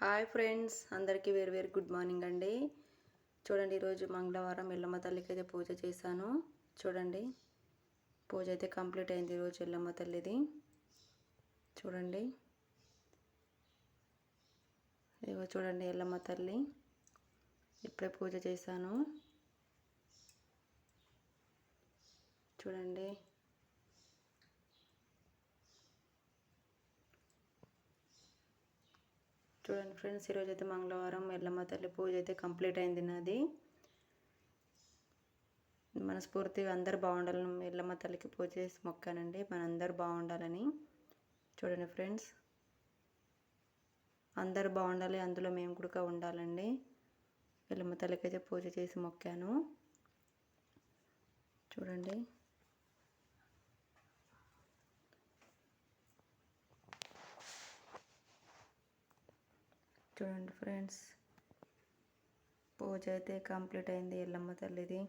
Hi friends అందరికీ వేరు వేరు గుడ్ మార్నింగ్ అండి. చూడండి ఈరోజు మంగళవారం ఎల్లమ్మ తల్లికి అయితే పూజ చేశాను. చూడండి పూజ అయితే కంప్లీట్ అయింది ఈరోజు ఎల్లమ్మ తల్లిది. చూడండి ఇదిగో చూడండి ఎల్లమ్మ తల్లి ఇప్పుడే పూజ చేశాను. చూడండి చూడండి ఫ్రెండ్స్ ఈరోజు అయితే మంగళవారం ఎల్లమ్మ తల్లి పూజ అయితే కంప్లీట్ అయింది నాది. మనస్ఫూర్తిగా అందరు బాగుండాలని ఎల్లమ్మ తల్లికి పూజ చేసి మొక్కానండి. మనందరూ బాగుండాలని. చూడండి ఫ్రెండ్స్ అందరు బాగుండాలి అందులో మేము కూడా ఉండాలండి. ఎల్లమ్మ తల్లికి అయితే పూజ చేసి మొక్కాను. చూడండి. చూడండి ఫ్రెండ్స్. పూజ అయితే కంప్లీట్ అయింది ఎల్లమ్మ తల్లిది.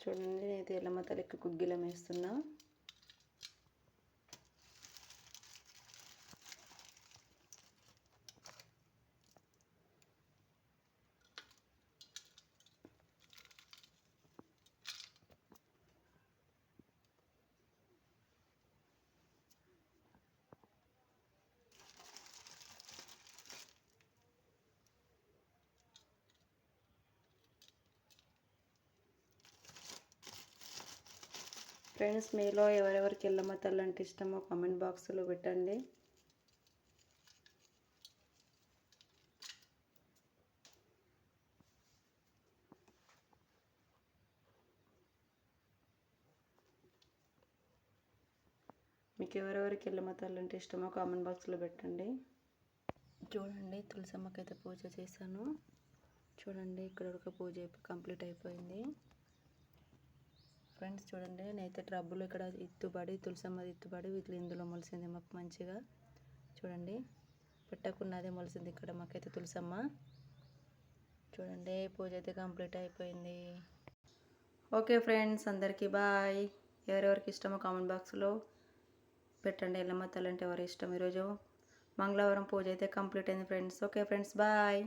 చూడండి నేనైతే ఎల్లమ్మ తల్లికి గుగ్గిలం వేస్తున్నా. ఫ్రెండ్స్ మీలో ఎవరెవరికి ఎల్లమ్మ తల్లి అంటే ఇష్టమో కామెంట్ బాక్స్లో పెట్టండి. మీకు ఎవరెవరికి ఎల్లమ్మ తల్లి అంటే ఇష్టమో కామెంట్ బాక్స్లో పెట్టండి. చూడండి తులసమ్మకైతే పూజ చేశాను. చూడండి ఇక్కడ ఒక పూజ కంప్లీట్ అయిపోయింది. ఫ్రెండ్స్ చూడండి నేనైతే ట్రబ్బులు ఇక్కడ ఇత్తుబడి తులసమ్మ ఇత్తుబడి వీటిలో ఇందులో మొలిసింది మాకు మంచిగా. చూడండి పెట్టకున్నదే మొలిసింది ఇక్కడ మాకైతే తులసమ్మ. చూడండి పూజ అయితే కంప్లీట్ అయిపోయింది. ఓకే ఫ్రెండ్స్ అందరికీ బాయ్. ఎవరెవరికి ఇష్టమో కామెంట్ బాక్స్లో పెట్టండి. ఎల్లమ్మ తల్లి అంటే ఎవరి ఇష్టం ఈరోజు? మంగళవారం పూజ అయితే కంప్లీట్ అయింది ఫ్రెండ్స్. Okay friends bye.